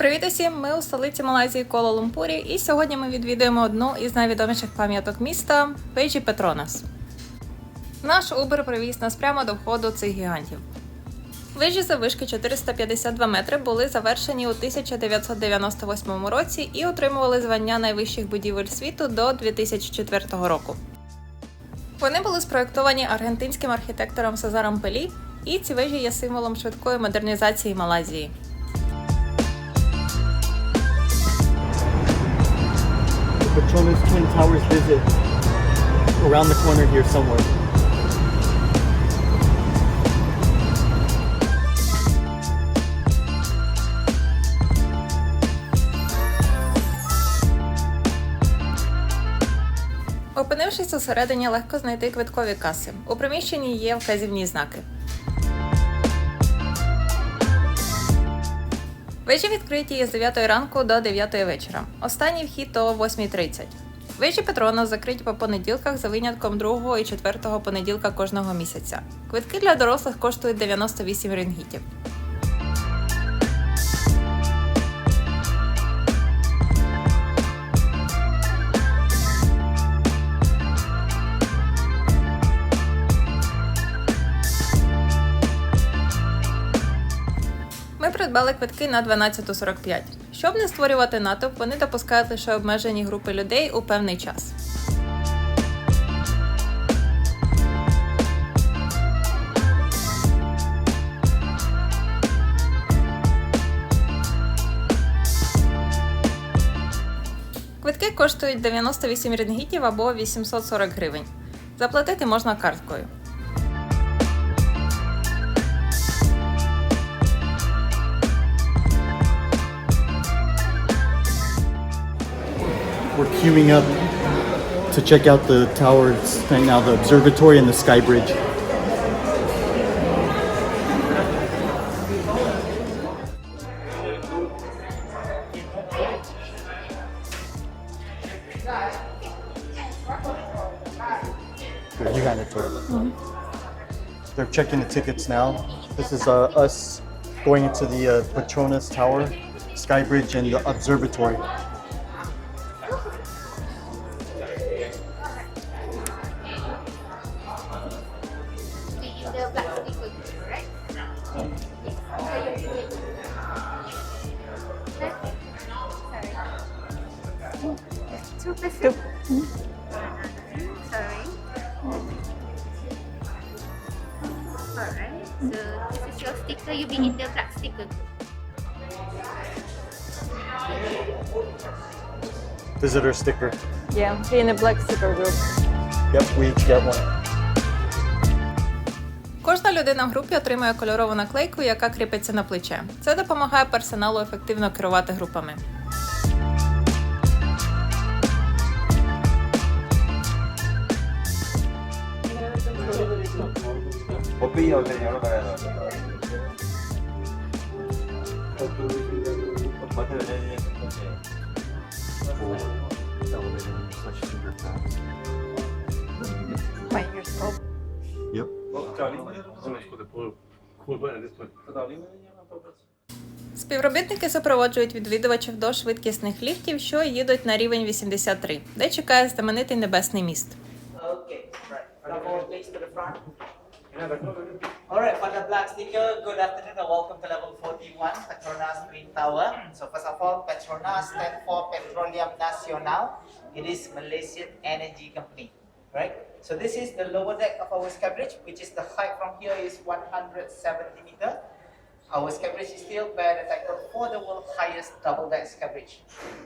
Привіт усім! Ми у столиці Малайзії Куала-Лумпурі, і сьогодні ми відвідуємо одну із найвідоміших пам'яток міста Пейджі Петронас. Наш Uber привіз нас прямо до входу цих гігантів. Вежі завишки 452 метри були завершені у 1998 році і отримували звання найвищих будівель світу до 2004 року. Вони були спроєктовані аргентинським архітектором Сезаром Пелі, і ці вежі є символом швидкої модернізації Малайзії. Twin Towers visit around the corner here somewhere. Опинившись усередині, легко знайти квиткові каси. У приміщенні є вказівні знаки. Вежі відкриті із 9 ранку до 9 вечора. Останній вхід о 8.30. Вежі Петрона закриті по понеділках за винятком 2 і 4 понеділка кожного місяця. Квитки для дорослих коштують 98 рингітів. Ми придбали квитки на 12.45. Щоб не створювати натовп, вони допускають лише обмежені групи людей у певний час. Квитки коштують 98 рингітів або 840 гривень. Заплатити можна карткою. We're queuing up to check out the towers right now, the observatory and the sky bridge. You got it, Tori. They're checking the tickets now. This is uh, us going into the uh, Petronas Tower, Sky Bridge, and the observatory. Two pesos. Sorry. Alright. So this is your sticker. You be in the plastic container. Visitor sticker. Yeah, be in a black sticker group. Yep, we each get one. Кожна людина в групі отримує кольорову наклейку, яка кріпиться на плече. Це допомагає персоналу ефективно керувати групами. Yep. Співробітники супроводжують відвідувачів до швидкісних ліфтів, що їдуть на рівень 83, де чекає знаменитий небесний міст. Okay, right. Alright, for the black sticker, good afternoon and welcome to level 41, Petronas Twin Tower. So first of all, Petronas stands for Petroleum Nasional. It is Malaysian Energy Company, right? So this is the lower deck of our sky which is the height from here is 170 meter. Our sky is still bear the title for the world's highest double deck sky.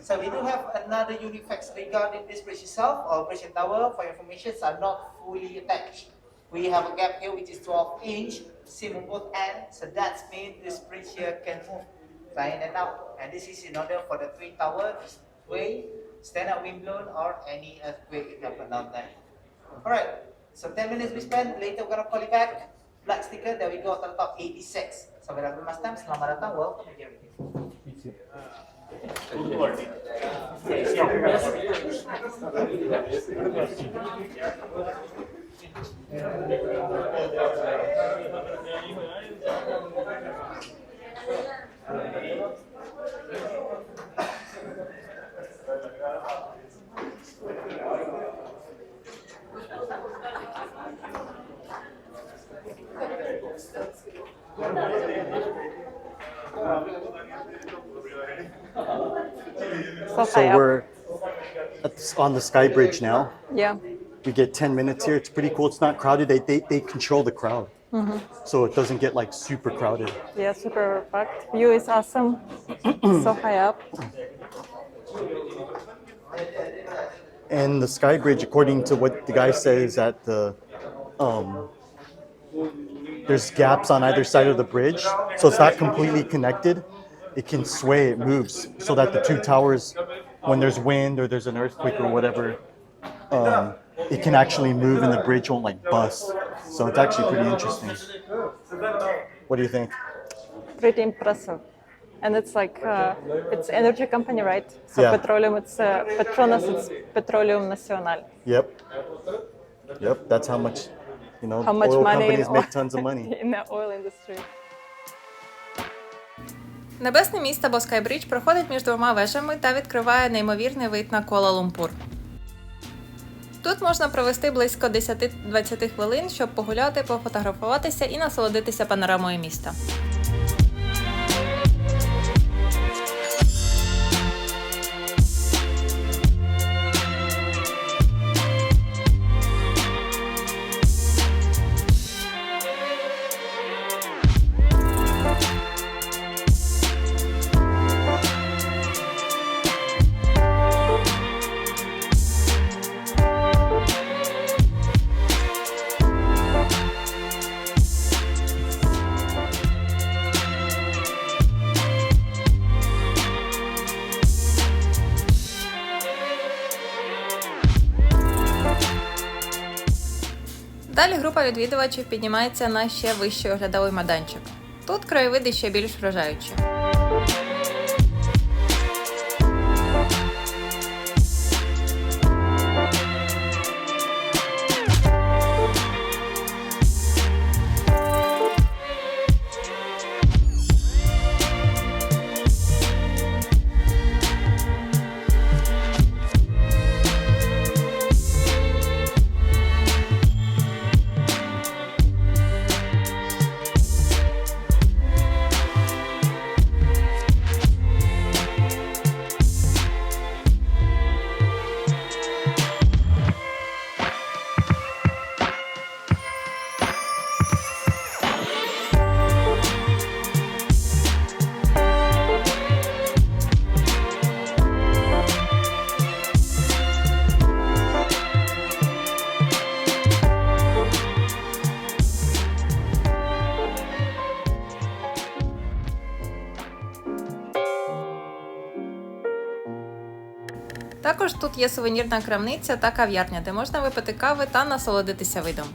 So we do have another unique facts regarding this bridge itself. Our bridge and tower, for information, are not fully attached. We have a gap here which is 12 inch, seam on both ends, so that means this bridge here can move. Fly in and out. And this is in order for the twin tower to sway, stand up wind blown, or any earthquake if happen down there. Alright, so 10 minutes we spent, later we're gonna call you back. Black sticker, there we go. To the top 86. So without much time, selamat datang, welcome to Jerry. So so we're on the Sky Bridge now. Yeah. We get 10 minutes here. It's pretty cool. It's not crowded. They, they, they control the crowd. So it doesn't get like super crowded. Yeah, super packed. View is awesome. so high up. And the Sky Bridge, according to what the guy says, that the um, there's gaps on either side of the bridge, so it's not completely connected. It can sway, it moves, so that the two towers, when there's wind or there's an earthquake or whatever, um, it can actually move and the bridge won't like bust. So it's actually pretty interesting. What do you think? Pretty impressive. And it's like, uh, it's energy company, right? So Yeah. petroleum, it's uh, Petronas, it's Petroleum Nacional. Yep. Yep. That's how much, you know, How much oil money companies in make oil- tons of money. in the oil industry. Небесне місто Боскайбридж проходить між двома вежами та відкриває неймовірний вид на Куала-Лумпур. Тут можна провести близько 10-20 хвилин, щоб погуляти, пофотографуватися і насолодитися панорамою міста. Далі група відвідувачів піднімається на ще вищий оглядовий майданчик. Тут краєвиди ще більш вражаючі. Є сувенірна крамниця та кав'ярня, де можна випити кави та насолодитися видом.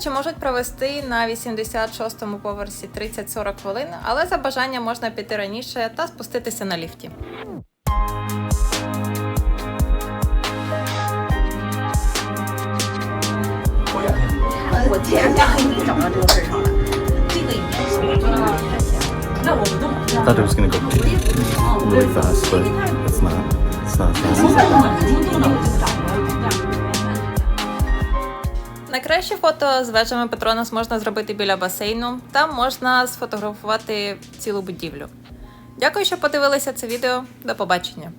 Відвідувачі можуть провести на 86-му поверсі 30-40 хвилин, але за бажанням можна піти раніше та спуститися на ліфті. I thought it was gonna go really fast, but it's not. It's not fast. Найкраще фото з вежами Петронас можна зробити біля басейну. Там можна сфотографувати цілу будівлю. Дякую, що подивилися це відео. До побачення!